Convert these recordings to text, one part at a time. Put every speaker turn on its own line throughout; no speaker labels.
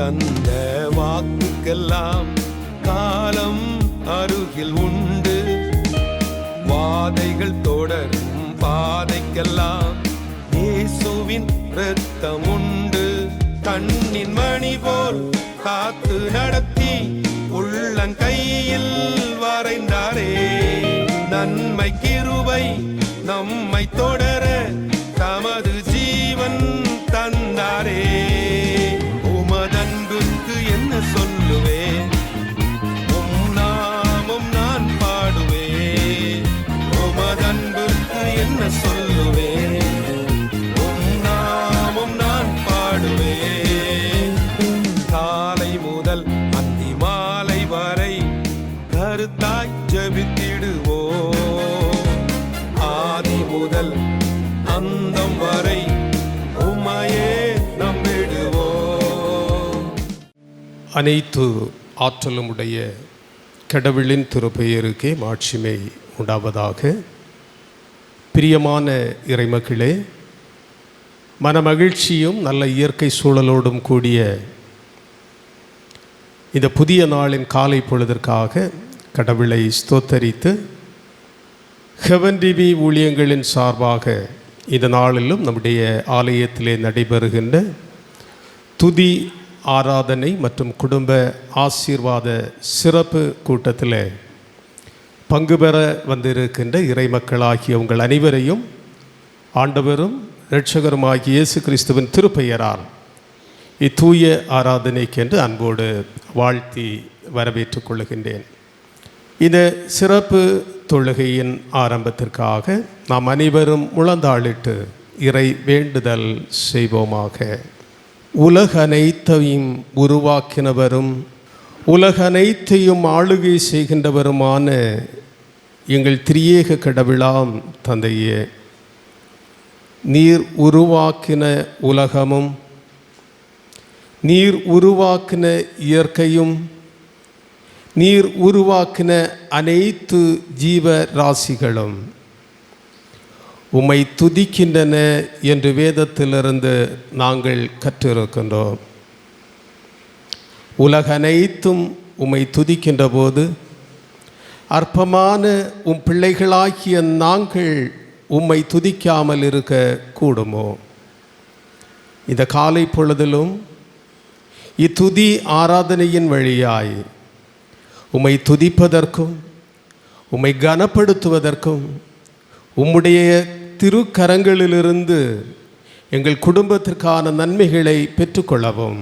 தந்த வாக்குக்கெல்லாம் காலம் அருகில் உண்டு. வாதைகள் தொடரும் பாதைக்கெல்லாம் இயேசுவின் இரத்தம் உண்டு. கண்ணின் மணி போல் காத்து நடத்தி உள்ளங்கையில் வரைந்தாரே. நன்மை கிருபை நம்மை தொடர தமது ஜீவன் தந்தாரே. கருத்தாய் ஜெபித்திடுவோம். ஆதி முதல் அந்தம் வரை உமையே நம்பிடுவோம்.
அனைத்து ஆற்றலும் உடைய கடவுளின் திருப்பெயருக்கே மாட்சிமை உண்டாவதாக. பிரியமான இறைமக்களே மனமகிழ்ச்சியும் நல்ல இயற்கை சூழலோடும் கூடிய இந்த புதிய நாளின் காலை பொழுதற்காக கடவுளை ஸ்தோத்தரித்து ஹெவன் டிவி ஊழியங்களின் சார்பாக இந்த நாளிலும் நம்முடைய ஆலயத்திலே நடைபெறுகின்ற துதி ஆராதனை மற்றும் குடும்ப ஆசீர்வாத சிறப்பு கூட்டத்தில் பங்கு பெற வந்திருக்கின்ற இறைமக்களாகிய உங்கள் அனைவரையும் ஆண்டவரும் இரட்சகருமாகிய இயேசு கிறிஸ்துவின் திருப்பெயரால் இத்தூய ஆராதனைக்கென்று அன்போடு வாழ்த்தி வரவேற்றுக் கொள்கின்றேன். இந்த சிறப்பு தொழுகையின் ஆரம்பத்திற்காக நாம் அனைவரும் முழந்தாளிட்டு இறை வேண்டுதல் செய்வோமாக. உலகனைத்தையும் உருவாக்கினவரும் உலகனைத்தையும் ஆளுகை செய்கின்றவருமான எங்கள் திரியேக கடவுளாம் தந்தையே. நீர் உருவாக்கின உலகமும் நீர் உருவாக்கின இயற்கையும் நீர் உருவாக்கின அனைத்து ஜீவ ராசிகளும் உம்மை துதிக்கின்றன என்று வேதத்திலிருந்து நாங்கள் கற்றிருக்கின்றோம். உலக அனைத்தும் உம்மை துதிக்கின்ற போது அற்பமான உம் பிள்ளைகளாகிய நாங்கள் உம்மை துதிக்காமல் இருக்க கூடுமோ? இந்த காலை பொழுதிலும் இத்துதி ஆராதனையின் வழியாய் உம்மை துதிப்பதற்கும் உம்மை கனப்படுத்துவதற்கும் உம்முடைய திருக்கரங்களிலிருந்து எங்கள் குடும்பத்திற்கான நன்மைகளை பெற்றுக்கொள்ளவும்.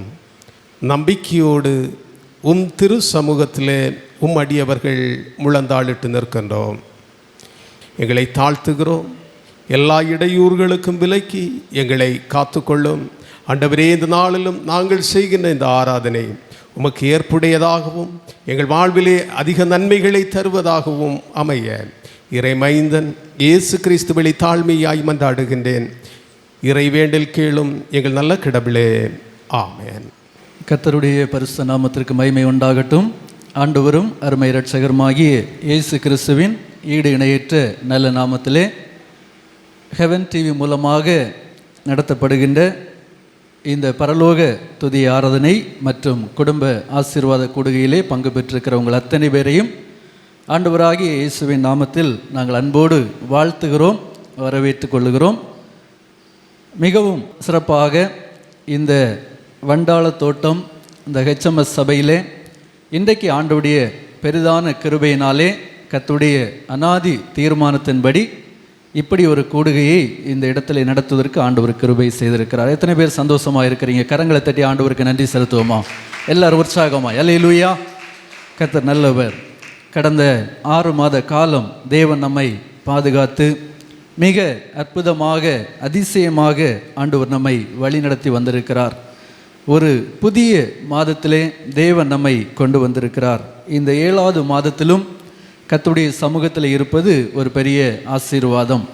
நம்பிக்கையோடு உம் திரு சமூகத்திலே உம் அடியவர்கள் முழந்தாளிட்டு நிற்கின்றோம். எங்களை தாழ்த்துகிறோம். எல்லா இடையூறுகளுக்கும் விலக்கி எங்களை காத்துக்கொள்ளும். அண்டவரே இந்த நாளிலும் நாங்கள் செய்கின்ற இந்த ஆராதனை உமக்கு ஏற்புடையதாகவும் எங்கள் வாழ்விலே அதிக நன்மைகளை தருவதாகவும் அமைய இறைமைந்தன் இயேசு கிறிஸ்து வெளி தாழ்மையாய் மன்றாடுகின்றேன். இறை வேண்டில் கீழும் எங்கள் நல்ல கிடபிலே. ஆமேன்.
கர்த்தருடைய பரிசுத்த நாமத்திற்கு மகிமை உண்டாகட்டும். ஆண்டவரும் அருமை இரட்சகருமாகிய இயேசு கிறிஸ்துவின் ஈடு இணையற்ற நல்ல நாமத்திலே ஹெவன் டிவி மூலமாக நடத்தப்படுகின்ற இந்த பரலோக துதி ஆராதனை மற்றும் குடும்ப ஆசீர்வாத கூடுகையிலே பங்கு பெற்றிருக்கிறவங்கள் அத்தனை பேரையும் ஆண்டவராகிய இயேசுவின் நாமத்தில் நாங்கள் அன்போடு வாழ்த்துகிறோம் வரவேற்று கொள்ளுகிறோம். மிகவும் சிறப்பாக இந்த வண்டாள தோட்டம் இந்த ஹெச்எம்எஸ் சபையிலே இன்றைக்கு ஆண்டுடைய பெரிதான கிருபையினாலே கத்துடைய அனாதி தீர்மானத்தின்படி இப்படி ஒரு கூடுகையை இந்த இடத்துல நடத்துவதற்கு ஆண்டவர் கிருபை செய்திருக்கிறார். எத்தனை பேர் சந்தோஷமா இருக்கிறீங்க? கரங்களை தட்டி ஆண்டவருக்கு நன்றி செலுத்துவோமா? எல்லாரும் உற்சாகமா. எல்லையிலூயா கத்தர் நல்லவர். கடந்த ஆறு மாத காலம் தேவன் நம்மை பாதுகாத்து மிக அற்புதமாக அதிசயமாக ஆண்டவர் நம்மை வழிநடத்தி வந்திருக்கிறார். ஒரு புதிய மாதத்திலே தேவன் நம்மை கொண்டு வந்திருக்கிறார். இந்த ஏழாவது மாதத்திலும் கத்துடைய சமூகத்தில் இருப்பது ஒரு பெரிய ஆசீர்வாதம்.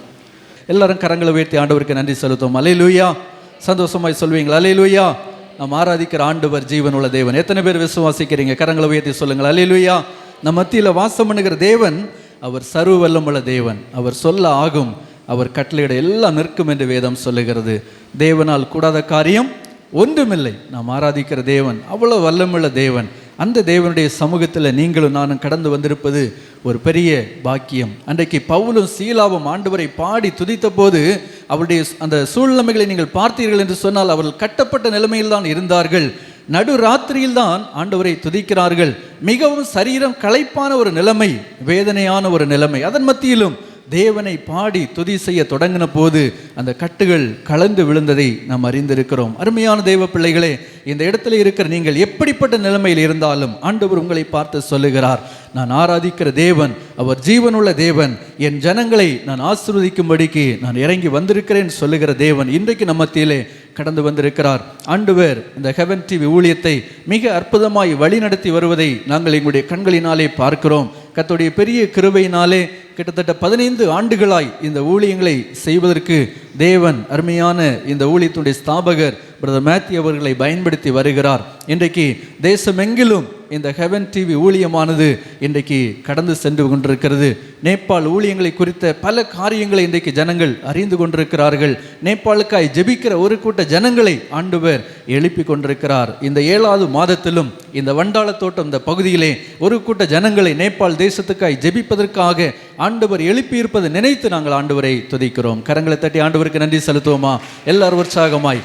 எல்லாரும் கரங்களை உயர்த்தி ஆண்டவருக்கு நன்றி செலுத்துவோம். அலையிலூயா சந்தோஷமாய் சொல்வீங்களா. அலையிலூயா நாம் ஆராதிக்கிற ஆண்டவர் ஜீவன் உள்ள தேவன். எத்தனை பேர் விசுவாசிக்கிறீங்க? கரங்களை உயர்த்தி சொல்லுங்கள். அலையிலூயா நம் மத்தியில் வாசம் பண்ணுகிற தேவன் அவர் சர்வ வல்லமுள்ள தேவன். அவர் சொல்ல ஆகும். அவர் கட்டளையிட எல்லாம் நிற்கும் என்று வேதம் சொல்லுகிறது. தேவனால் கூடாத காரியம் ஒன்றுமில்லை. நாம் ஆராதிக்கிற தேவன் அவ்வளோ வல்லமுள்ள தேவன். அந்த தேவனுடைய சமூகத்தில் நீங்களும் நானும் கடந்து வந்திருப்பது ஒரு பெரிய பாக்கியம். அன்றைக்கு பவுலும் சீலாவும் ஆண்டவரை பாடி துதித்த போது அவருடைய அந்த சூழ்நிலைமைகளை நீங்கள் பார்த்தீர்கள் என்று சொன்னால் அவர்கள் கட்டப்பட்ட நிலைமையில் இருந்தார்கள். நடு ராத்திரியில் தான் ஆண்டவரை துதிக்கிறார்கள். மிகவும் சரீரம் களைப்பான ஒரு நிலைமை வேதனையான ஒரு நிலைமை. அதன் மத்தியிலும் தேவனை பாடி துதி செய்ய தொடங்கின போது அந்த கட்டுகள் கலந்து விழுந்ததை நாம் அறிந்திருக்கிறோம். அருமையான தெய்வ பிள்ளைகளே இந்த இடத்துல இருக்கிற நீங்கள் எப்படிப்பட்ட நிலைமையில் இருந்தாலும் ஆண்டவர் உங்களை பார்த்து சொல்லுகிறார். நான் ஆராதிக்கிற தேவன் அவர் ஜீவனுள்ள தேவன் என் ஜனங்களை நான் ஆசிர்வதிக்கும்படிக்கு நான் இறங்கி வந்திருக்கிறேன் சொல்லுகிற தேவன் இன்றைக்கு நம்ம மத்தியிலே கடந்து வந்திருக்கிறார். ஆண்டுவர் இந்த ஹெவன் டிவி ஊழியத்தை மிக அற்புதமாய் வழிநடத்தி வருவதை நாங்கள் எங்களுடைய கண்களினாலே பார்க்கிறோம். கத்துடைய பெரிய கிருபையினாலே கிட்டத்தட்ட பதினைந்து ஆண்டுகளாய் இந்த ஊழியங்களை செய்வதற்கு தேவன் அருமையான இந்த ஊழியத்துடைய ஸ்தாபகர் பிரதர் மேத்யூ அவர்களை பயன்படுத்தி வருகிறார். இன்றைக்கு தேசமெங்கிலும் இந்த ஹெவன் டிவி ஊழியமானது இன்றைக்கு கடந்து சென்று கொண்டிருக்கிறது. நேபாள் ஊழியங்களை குறித்த பல காரியங்களை இன்றைக்கு ஜனங்கள் அறிந்து கொண்டிருக்கிறார்கள். நேபாளுக்காய் ஜெபிக்கிற ஒரு கூட்ட ஜனங்களை ஆண்டவர் எழுப்பி கொண்டிருக்கிறார். இந்த ஏழாவது மாதத்திலும் இந்த வண்டாள தோட்டம் இந்த பகுதியிலே ஒரு கூட்ட ஜனங்களை நேபாள் தேசத்துக்காய் ஜெபிப்பதற்காக ஆண்டவர் எழுப்பி இருப்பதை நினைத்து நாங்கள் ஆண்டவரை துதிக்கிறோம். கரங்களை தட்டி ஆண்டவருக்கு நன்றி செலுத்துவோமா? எல்லாரும் உற்சாகமாய்.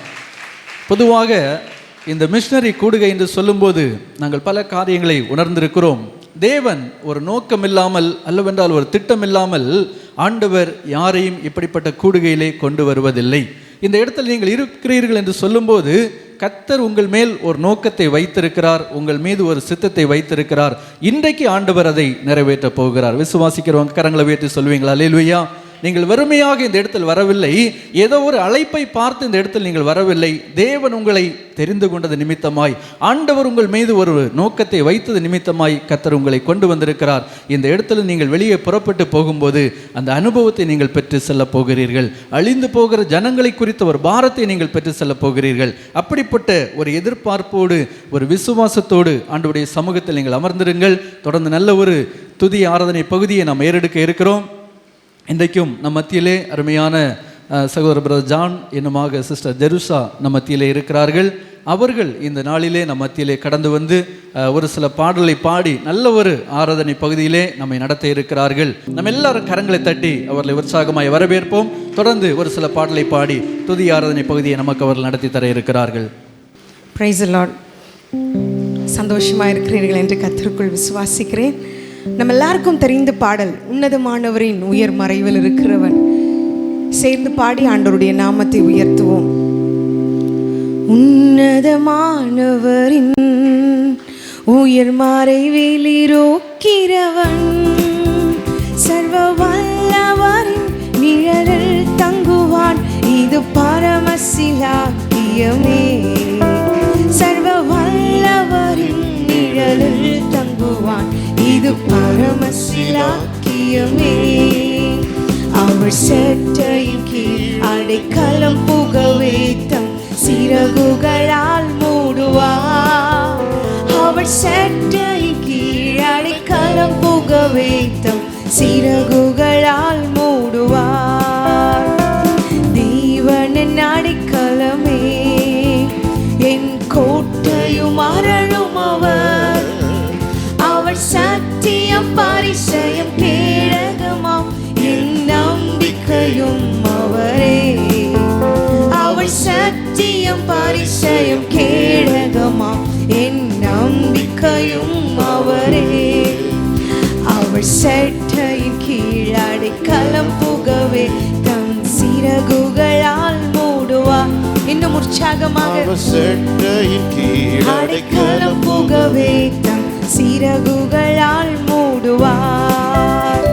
பொதுவாக இந்த மிஷினரி கூடுகை என்று சொல்லும்போது நாங்கள் பல காரியங்களை உணர்ந்திருக்கிறோம். தேவன் ஒரு நோக்கம் இல்லாமல் அல்லவென்றால் ஒரு திட்டம் இல்லாமல் ஆண்டவர் யாரையும் இப்படிப்பட்ட கூடுகையிலே கொண்டு வருவதில்லை. இந்த இடத்தில் நீங்கள் இருக்கிறீர்கள் என்று சொல்லும்போது கத்தர் உங்கள் மேல் ஒரு நோக்கத்தை வைத்திருக்கிறார் உங்கள் மீது ஒரு சித்தத்தை வைத்திருக்கிறார். இன்றைக்கு ஆண்டவர் அதை நிறைவேற்றப் போகிறார். விசுவாசிக்கிறவங்க கரங்களை உயர்த்தி சொல்வீங்களா? லேலுயா நீங்கள் வெறுமையாக இந்த இடத்தில் வரவில்லை. ஏதோ ஒரு அழைப்பை பார்த்து இந்த இடத்தில் நீங்கள் வரவில்லை. தேவன் உங்களை தெரிந்து கொண்டது நிமித்தமாய் ஆண்டவர் உங்கள் மீது ஒரு நோக்கத்தை வைத்தது நிமித்தமாய் கத்தர் உங்களை கொண்டு வந்திருக்கிறார். இந்த இடத்துல நீங்கள் வெளியே புறப்பட்டு போகும்போது அந்த அனுபவத்தை நீங்கள் பெற்று செல்ல போகிறீர்கள். அழிந்து போகிற ஜனங்களை குறித்த ஒரு பாரத்தை நீங்கள் பெற்று செல்ல போகிறீர்கள். அப்படிப்பட்ட ஒரு எதிர்பார்ப்போடு ஒரு விசுவாசத்தோடு ஆண்டுடைய சமூகத்தில் நீங்கள் அமர்ந்திருங்கள். தொடர்ந்து நல்ல ஒரு துதி ஆராதனை பகுதியை நாம் ஏறெடுக்க இருக்கிறோம். இன்றைக்கும் நம் மத்தியிலே அருமையான சகோதர பிரதர் ஜான் என்னுமாக சிஸ்டர் ஜெருசா நம் மத்தியிலே இருக்கிறார்கள். அவர்கள் இந்த நாளிலே நம் மத்தியிலே கடந்து வந்து ஒரு சில பாடலை பாடி நல்ல ஒரு ஆராதனை பகுதியிலே நம்மை நடத்த இருக்கிறார்கள். நம்ம எல்லாரும் கரங்களை தட்டி அவர்களை உற்சாகமாய் வரவேற்போம். தொடர்ந்து ஒரு சில பாடலை பாடி துதி ஆராதனை பகுதியை நமக்கு அவர்கள் நடத்தி தர இருக்கிறார்கள்.
பிரைஸ் லார்ட் சந்தோஷமாக இருக்கிறீர்கள் என்று கத்திற்குள் விசுவாசிக்கிறேன். நம்ம எல்லாருக்கும் தெரிந்த பாடல் உன்னதமானவரின் உயர் மறைவில் இருக்கிறவன். சேர்ந்து பாடி ஆண்டவருடைய நாமத்தை உயர்த்துவோம். உன்னதமானவரின் உயர் மறைவில் இருக்கிறவன். சர்வ வல்லவரின் நிழலில் தங்குவான். இது பரமசிலாக்கியமே. சர்வ வல்லவரின் நிழலில் தங்குவான். இது பரமசிலாக்கியமே. அவர் செட்டையின் கீழ் அடைக்கலம் புக வைத்தம் சிறகுகளால் மூடுவார் அவர் செட்டையின் கீழ் அடைக்கலம் புக வைத்தம் சிறகு சத்தியம் பரிசயம் கேடகமாம். என் நம்பிக்கையும் அவரே. அவர் சத்தியம் பரிசயம் கேடகமாம். என் நம்பிக்கையும் அவரே. அவர் செட்டையின் கீழ் அடைக்கலம் புகவே. தம் சிறகுகளால் மூடுவா. இன்னும் உற்சாகமாக.
செட்டையின் கீழ்
அடைக்கலம் புகவே. தம் சிறகுகளால் மூடுவார்.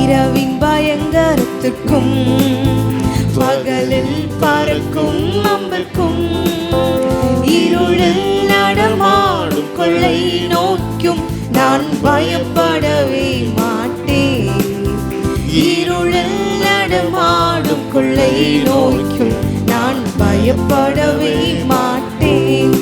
இரவின் பயங்கரத்துக்கும் பகலில் பறக்கும் அம்பர்க்கும் இருளில் நடமாடும் கொள்ளை நோக்கும் நான் பயப்படவே மாட்டேன். இருளில் நடமாடும் கொள்ளை நோக்கும் நான் பயப்படவே மாட்டேன்.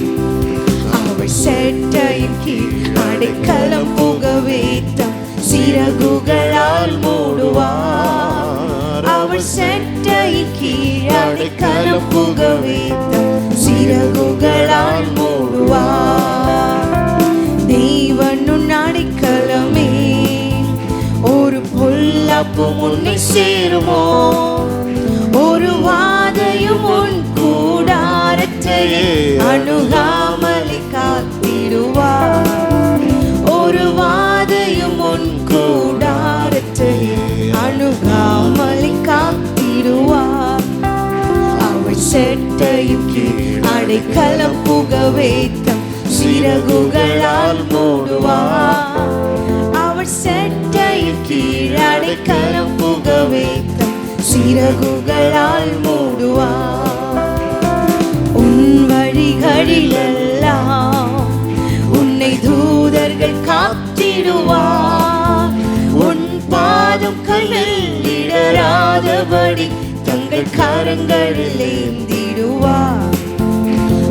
அவள் செட்டையின் கீழ் அடைக்கலம் புக வைத்தார் சிறகுகளால் மூடுவார். அவர் சட்டை கீழ் அடைக்கலம் புக வைத்தார் சிறகுகளால்
மூடுவார். தெய்வனும் அடைக்கலமே
ஒரு பொல்லாப்பு உன்னை சேருமோ? ஒரு வாதையும் உன் கூடாரத்தையே அணுகா செட்டையின் கீழ் அடைக்கலம் புக வைத்தம். சிறகுகளால் மூடுவா. அவர் சட்டையின் கீழ் அடைக்கலம் புக வைத்தம். சிறகுகளால் மூடுவா. உன் வழிகளிலெல்லாம் உன்னை தூதர்கள் காத்திடுவா. உன் பாதம் கல்லில் இடராதபடி தங்கள் கரங்களில் ஏந்தி விடுவார்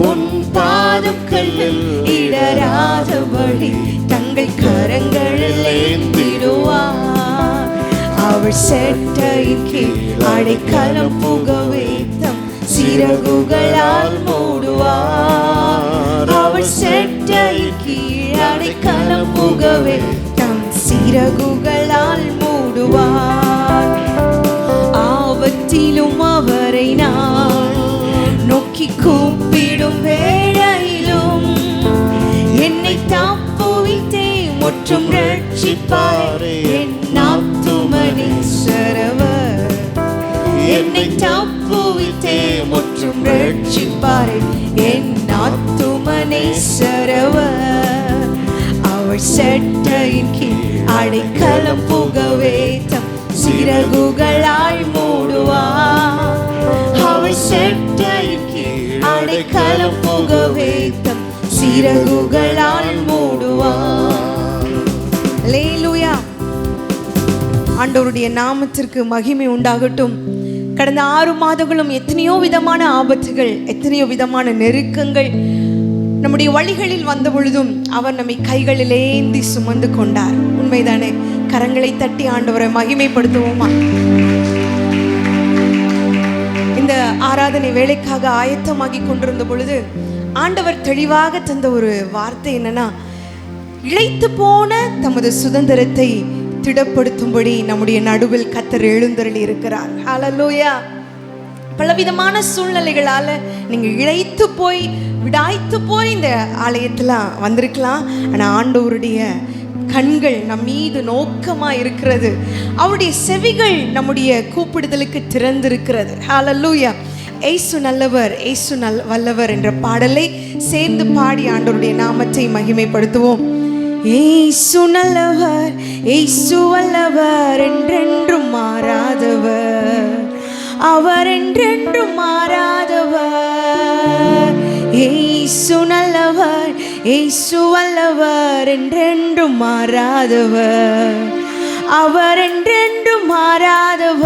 உன் பாதம் கல்லில் இடராதபடி தங்கள் கரங்களில் ஏந்திடுவார் அவள் செட்டையின் கீழ் அடைக்கலம் புக வைத்தம் சிறகுகளால் மூடுவார் அவள் செட்டையின் கீழ் அடைக்கலம் புக வைத்தம் சிறகுகளால் மூடுவார் ஆபத்திலும் அவரை நான் கூப்பிடும் வேளையிலும் என்னை தாப்புவித்தே மற்றும் ரட்சிப்பாரே என் நாத்துமணி சரவர். என்னை தாப்புவித்தே முற்றும் ரட்சிப்பாரே என் நாத்துமனை சரவர். அவள் செட்டையின் கீழ் அடைக்கலம் புக சிறகுகளாய் மூடுவார். அடைக்கலம் புக வைத்தம் சிறகுகளால் மூடுவார். ஆண்டவருடைய நாமத்திற்கு மகிமை உண்டாகட்டும். கடந்த ஆறு மாதங்களும் எத்தனையோ விதமான ஆபத்துகள் எத்தனையோ விதமான நெருக்கங்கள் நம்முடைய வழிகளில் வந்த பொழுதும் அவர் நம்மை கைகளில் ஏந்தி சுமந்து கொண்டார். உண்மைதானே? கரங்களை தட்டி ஆண்டவரை மகிமைப்படுத்துவோமா? ஆராதனை வேலைக்காக ஆயத்தமாகி கொண்டிருந்த பொழுது ஆண்டவர் தெளிவாக தந்த ஒரு வார்த்தை என்னன்னா இழைத்து போன தமது சுதந்திரத்தை திடப்படுத்தும்படி நம்முடைய நடுவில் கத்தர் எழுந்தருளி இருக்கிறார். ஹலலோயா பலவிதமான சூழ்நிலைகளால நீங்க இழைத்து போய் விடாய்த்து போய் இந்த ஆலயத்துல வந்திருக்கலாம். ஆனா ஆண்டவருடைய கண்கள் நம் மீது நோக்கமாக இருக்கிறது அவருடைய செவிகள் நம்முடைய கூப்பிடுதலுக்கு திறந்திருக்கிறது. ஹாலல்லூயா ஏசு நல்லவர் ஏசு நல் வல்லவர் என்ற பாடலை சேர்ந்து பாடி ஆண்டவருடைய நாமத்தை மகிமைப்படுத்துவோம். ஏசு நல்லவர் ஏசு வல்லவர் என்றென்றும் மாறாதவர். அவர் என்றென்றும் மாறாதவர். ஏசு நல்லவர் ஏசு வல்லவர் என்றென்றும் மாறாதவர். அவர் என்றென்றும் மாறாதவர்.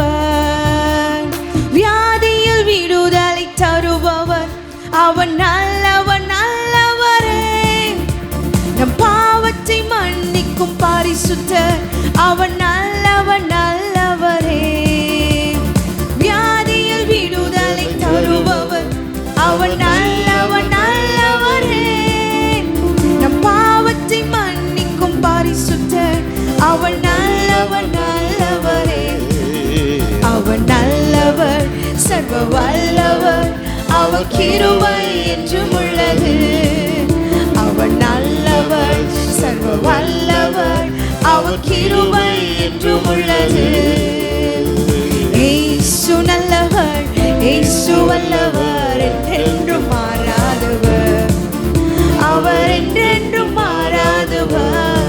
வியாதியில் விடுதலை தருபவர். அவன் நல்லவன் நல்லவரே. நம் பாவத்தை மன்னிக்கும் பாரிசுத்தர். அவன் நல்லவன் நல்லவரே. சர்வ வல்லவர் அவர் கிருபை என்றும் உள்ளது. அவர் நல்லவர் சர்வ வல்லவர் அவர் கிருபை என்றும் உள்ளது. ஏசு நல்லவர் ஏசு வல்லவர் என்றென்றும் மாறாதவர். அவர் என்றென்றும் மாறாதவர்.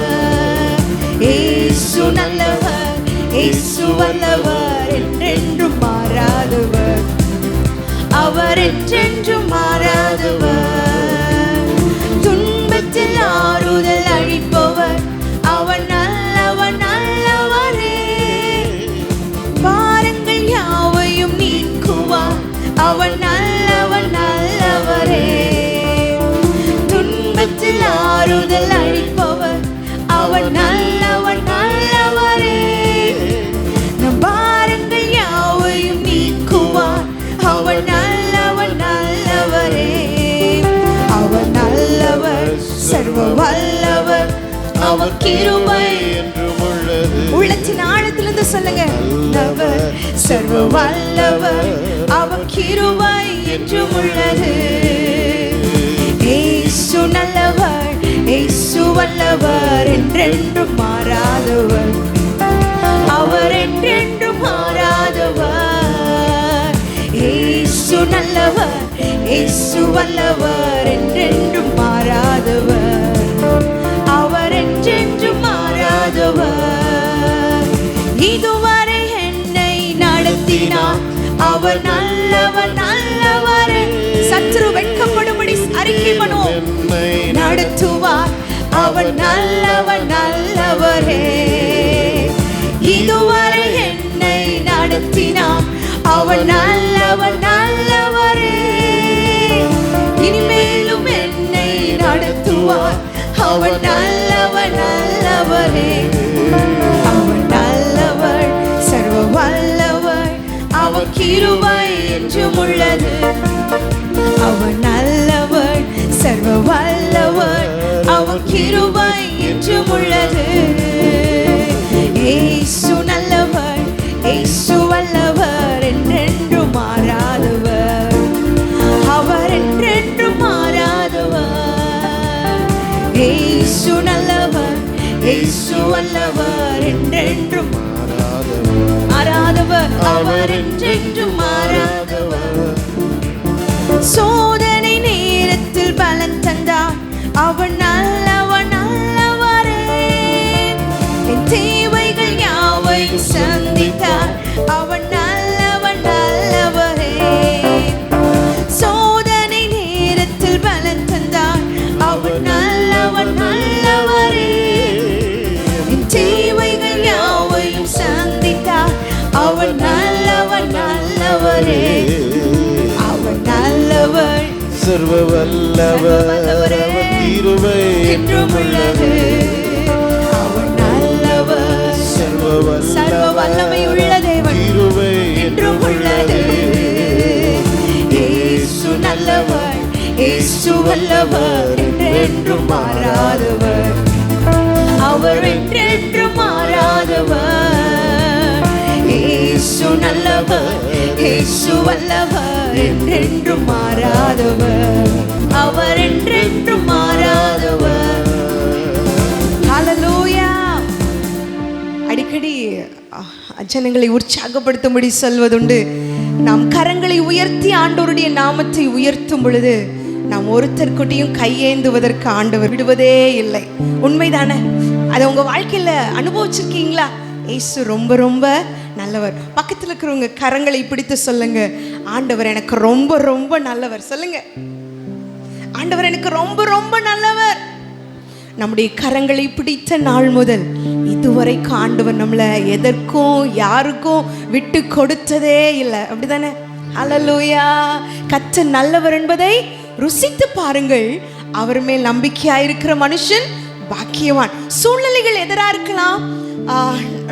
ஏசு நல்லவர் ஏசு வல்லவர் என்றென்றும் அவர் என்றென்றும் மாறாதவர். வல்லவர் அவர் கிருபை
என்றும் உள்ளது
உள்ளத்தின் ஆழத்திலிருந்து சொல்லுங்க. நல்லவர் சர்வ வல்லவர் அவர் கிருபை என்றும் உள்ளது ஏசு நல்லவர் ஏசு வல்லவர் என்றென்றும் மாறாதவர். அவர் என்றென்றும் மாறாதவர். ஏசு நல்லவர் ஏசு வல்லவர் என்றென்றும் மாறாதவர். இதுவரை என்னை நடத்தினார் அவர் நல்லவர் நல்லவர். சற்று வெட்கப்படும்படி அறிக்கை பண்ணுவோம் நடத்துவார். அவர் நல்லவர் நல்லவரே. இதுவரை என்னை நடத்தினார் அவர் நல்லவர் நல்லவரே. இனிமேலும் என்னை நடத்துவார். அவர் நல்லவர் நல்லவரே. சர்வ வல்லவர். அவர் கிருபை என்றும் உள்ளது. அவர் நல்லவர் சர்வ வல்லவர். அவர் கிருபை என்றும் உள்ளது. அவர் என்றென்றும் மாறாதவர் சோதனை நேரத்தில் பலன் தந்தார் அவர் நல்லவர் நல்லவரே என் தேவைகள் யாவை சந்தித்தார் அவர்
சர்வ வல்லவர் கிருபை
என்றும் உள்ளது அவர் நல்லவர்.
சர்வ
வல்லமை உள்ள தேவன்.
கிருபை
என்றும் உள்ளது இயேசு நல்லவர் இயேசு வல்லவர் என்றென்றும் மாறாதவர். அவர் என்றென்றும் மாறாதவர். இயேசு நல்லவர் இயேசு வல்லவர். என்றென்றும் மாறாதவர். அவர் என்றென்றும் மாறாதவர் அடிக்கடி ஜனங்களை உற்சாகப்படுத்தும்படி சொல்வதுண்டு. நாம் கரங்களை உயர்த்தி ஆண்டோருடைய நாமத்தை உயர்த்தும் பொழுது நாம் ஒருத்தர்கிட்டையும் கையேந்துவதற்கு ஆண்டவர் விடுவதே இல்லை. உண்மைதானே? அதை உங்க வாழ்க்கையில அனுபவிச்சிருக்கீங்களா? ஏசு ரொம்ப ரொம்ப நல்லவர். பக்கத்துல இருக்கிறவங்க கரங்களை பிடித்து சொல்லுங்க. ஆண்டவர் எனக்கு ரொம்ப ரொம்ப நல்லவர். சொல்லுங்க. ஆண்டவர் எனக்கு ரொம்ப ரொம்ப நல்லவர். நம்முடைய கரங்களை பிடித்த நாள் முதல் இதுவரைக்கும் ஆண்டவர் நம்மளை எதற்கும் யாருக்கும் விட்டு கொடுத்ததே இல்லை. அப்படிதானே? அலலூயா கச்ச நல்லவர் என்பதை ருசித்து பாருங்கள். அவர் மேல் நம்பிக்கையா இருக்கிற மனுஷன் பாக்கியவான். சூழ்நிலைகள் எதிராக இருக்கலாம்?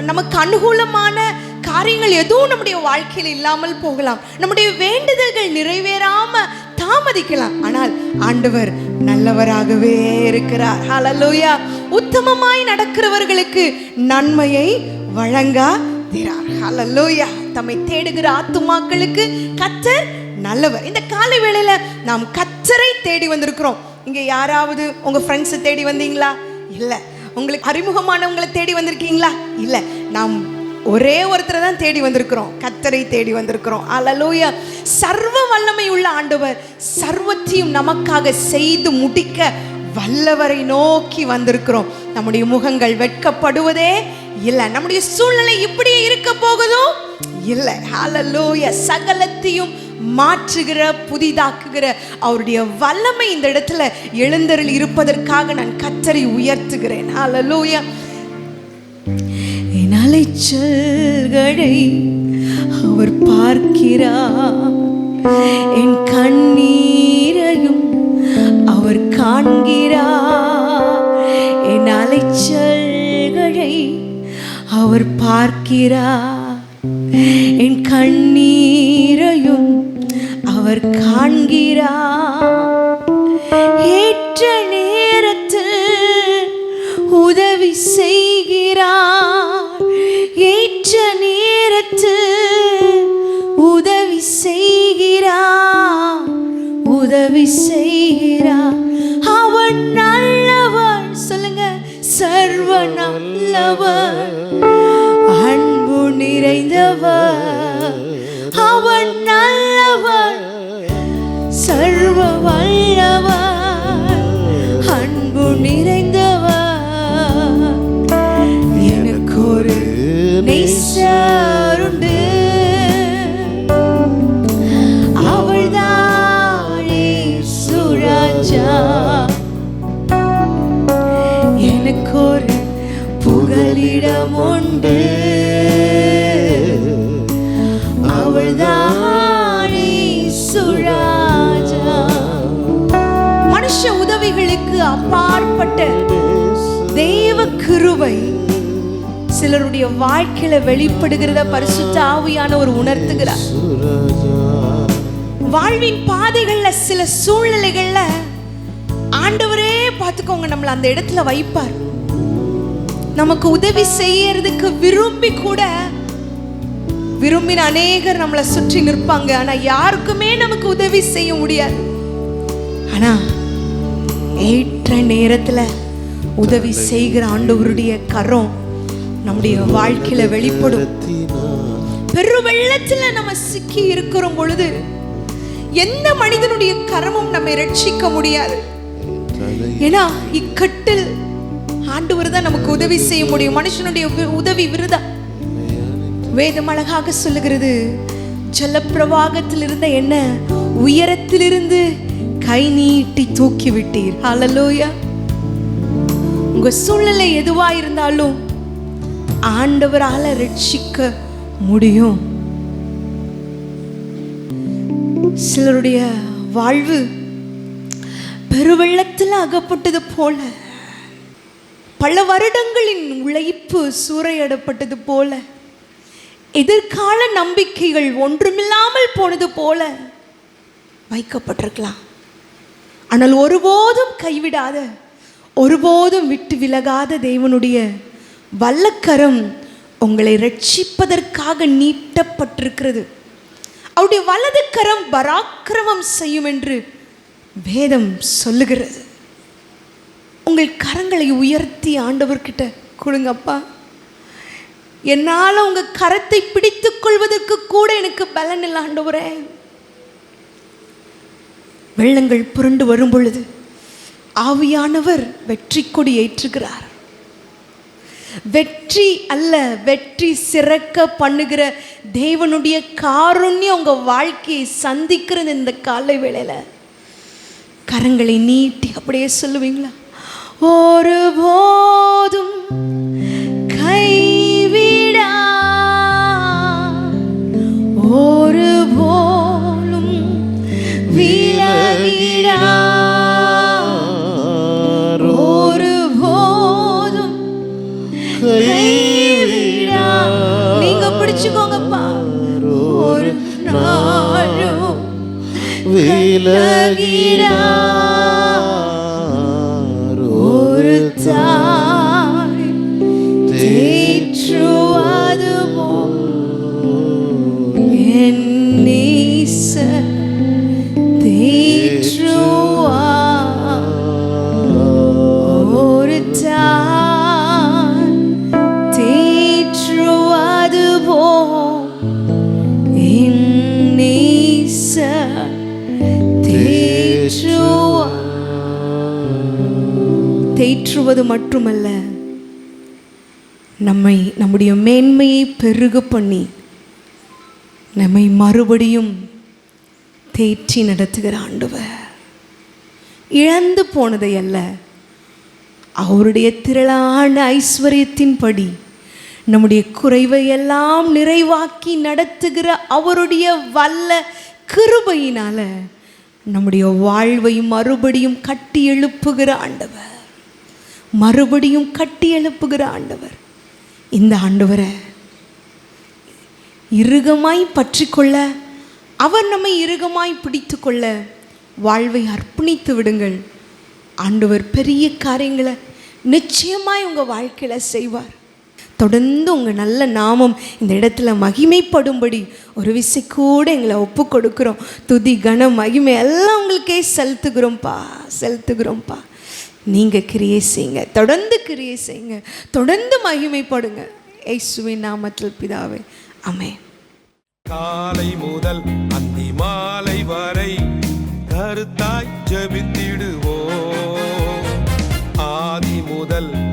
நமக்கு அனுகூலமான காரியங்கள் எதுவும் நம்முடைய வாழ்க்கையில் இல்லாமல் போகலாம். நம்முடைய வேண்டுதல்கள் நிறைவேறாம தாமதிக்கலாம். ஆனால் ஆண்டவர் நல்லவராகவே இருக்கிறார். ஹalleluya உத்தமமாய் நடக்கிறவர்களுக்கு நன்மையை வழங்காதிரார். ஹalleluya தம்மை தேடுகிற ஆத்துமாக்களுக்கு கத்தர் நல்லவர். இந்த காலை வேளையில நாம் கத்தரை தேடி வந்திருக்கிறோம். இங்க யாராவது உங்க ஃப்ரெண்ட்ஸை தேடி வந்தீங்களா? இல்லை. உங்களுக்கு அறிமுகமானவங்களை தேடி வந்திருக்கீங்களா? இல்ல நாம் ஒரே ஒருத்தரை தான் தேடி வந்திருக்கிறோம். கத்தரை தேடி வந்திருக்கிறோம். அலலூய சர்வ வல்லமை உள்ள ஆண்டவர் சர்வத்தையும் நமக்காக செய்து முடிக்க வல்லவரை நோக்கி வந்திருக்கிறோம். நம்முடைய முகங்கள் வெட்கப்படுவதே இல்லை. நம்முடைய சூழ்நிலை இப்படியே இருக்க போகுதோ? இல்லை. ஹalleluya சகலத்தையும் மாற்றுகிற புதிதாக்குகிற அவருடைய வல்லமை இந்த இடத்துல எழுந்தருள் இருப்பதற்காக நான் கத்தரை உயர்த்துகிறேன். அலலூயா என் அலைச்சல்களை அவர் பார்க்கிறார். என் கண்ணீரையும் அவர் காண்கிறார். என் அலைச்சல்களை அவர் பார்க்கிறார். என் கண்ணீரையும் அவர் காண்கிறார் ஏற்ற நேரத்தில் உதவி செய்கிறார் ஏற்ற நேரத்தில் உதவி செய்கிறார் உதவி செய்கிறார் அவன் நல்லவன். சொல்லுங்க சர்வ நல்லவன். நிறைந்தவர். அவன் நல்லவர் சர்வ வல்லவர் அன்பு நிறைந்தவர். எனக்கு ஒரு நேசருண்டு அவள்தானே சுராஜா. எனக்கு ஒரு புகலிடம் உண்டு அப்பாற்பட்ட தேவ கிருவை சிலருடைய வாழ்க்கையில வெளிப்படுகிறத பரிசுத்த ஆவியான ஒரு உணர்த்துகிறார். வாழ்வின் பாதைகள்ல சில சூழ்நிலைகள்ல ஆண்டவரே பார்த்துக்கோங்க நம்மள அந்த இடத்துல வைப்பார். நமக்கு உதவி செய்யறதுக்கு விரும்பி கூட விரும்பின அநேகர் நம்மளை சுற்றி நிற்பாங்க. ஆனா யாருக்குமே நமக்கு உதவி செய்ய முடியாது. ஆனா ஏற்ற நேரத்தில் உதவி செய்கிற ஆண்டவருடைய கரம் நம்முடைய வாழ்க்கையில வெளிப்படும். பெரு வெள்ளத்துல நம்ம சிக்கி இருக்கிற பொழுது எந்த மனிதனுடைய கரமும் நம்மை ரட்சிக்க முடியாது. ஏன்னா இக்கட்டில் ஆண்டவர் தான் நமக்கு உதவி செய்ய முடியும். மனுஷனுடைய உதவி விருதா? வேதம் அழகாக சொல்லுகிறது ஜலப்பிரவாகத்தில் இருந்த என்ன உயரத்திலிருந்து கை நீட்டி தூக்கி விட்டீர். ஹalleluya உங்க சூழ்நிலை எதுவா இருந்தாலும் ஆண்டவரால ரட்சிக்க முடியும். சிலருடைய வாழ்வு பெருவெள்ளத்தில் அகப்பட்டது போல பல வருடங்களின் உழைப்பு சூறையிடப்பட்டது போல எதிர்கால நம்பிக்கைகள் ஒன்றுமில்லாமல் போனது போல வைக்கப்பட்டிருக்கலாம். ஆனால் ஒருபோதும் கைவிடாத ஒருபோதும் விட்டு விலகாத தேவனுடைய வல்லக்கரம் உங்களை ரட்சிப்பதற்காக நீட்டப்பட்டிருக்கிறது. அவருடைய வலது கரம் பராக்கிரமம் செய்யும் என்று வேதம் சொல்லுகிறது. உங்கள் கரங்களை உயர்த்தி ஆண்டவர்கிட்ட கொடுங்கப்பா என்னால் உங்கள் கரத்தை பிடித்து கொள்வதற்கு கூட எனக்கு பலன் இல்லை ஆண்டவரே. வெள்ளங்கள் புரண்டு வரும் பொழுது ஆவியானவர் வெற்றி கொடி ஏற்றுகிறார். வெற்றி அல்ல வெற்றி சிறக்க பண்ணுகிற தேவனுடைய காருண்யம் உங்க வாழ்க்கையை சந்திக்கிறது இந்த காலை வேளையில. கரங்களை நீட்டி அப்படியே சொல்லுவீங்களா? ஒரு போதும் பிடிச்சுக்கோங்கப்பா. ஒரு நாளும் விலகிடா ஒரு தாய் மட்டுமல்ல நம்மை நம்முடைய மேன்மையை பெருக பண்ணி நம்மை மறுபடியும் தேற்றி நடத்துகிற ஆண்டவர். இழந்து போனதை அல்ல அவருடைய திரளான ஐஸ்வர்யத்தின்படி நம்முடைய குறைவை எல்லாம் நிறைவாக்கி நடத்துகிற அவருடைய வல்ல கிருபையினால நம்முடைய வாழ்வை மறுபடியும் கட்டி எழுப்புகிற ஆண்டவர். மறுபடியும் கட்டி எழுப்புகிற ஆண்டவர். இந்த ஆண்டவரை இறுகமாய் பற்றி கொள்ள அவர் நம்மை இறுகமாய் பிடித்து கொள்ள வாழ்வை அர்ப்பணித்து விடுங்கள். ஆண்டவர் பெரிய காரியங்களை நிச்சயமாய் உங்கள் வாழ்க்கையில் செய்வார். தொடர்ந்து உங்கள் நல்ல நாமம் இந்த இடத்துல மகிமைப்படும்படி ஒரு விசை கூட எங்களை ஒப்பு கொடுக்குறோம் துதி கன மகிமை எல்லாம் உங்களுக்கே செலுத்துகிறோம்ப்பா செலுத்துகிறோம்ப்பா. நீங்கள் கிரியே செய்யுங்க. தொடர்ந்து கிரியை செய்யுங்க. தொடர்ந்து மகிமைப்படுங்க. ஏசுவின் நாமத்தில் பிதாவே. அமே
காலை முதல் அந்தி மாலை வரை கருத்தாய் ஜபித்திடுவோம். ஆதி முதல்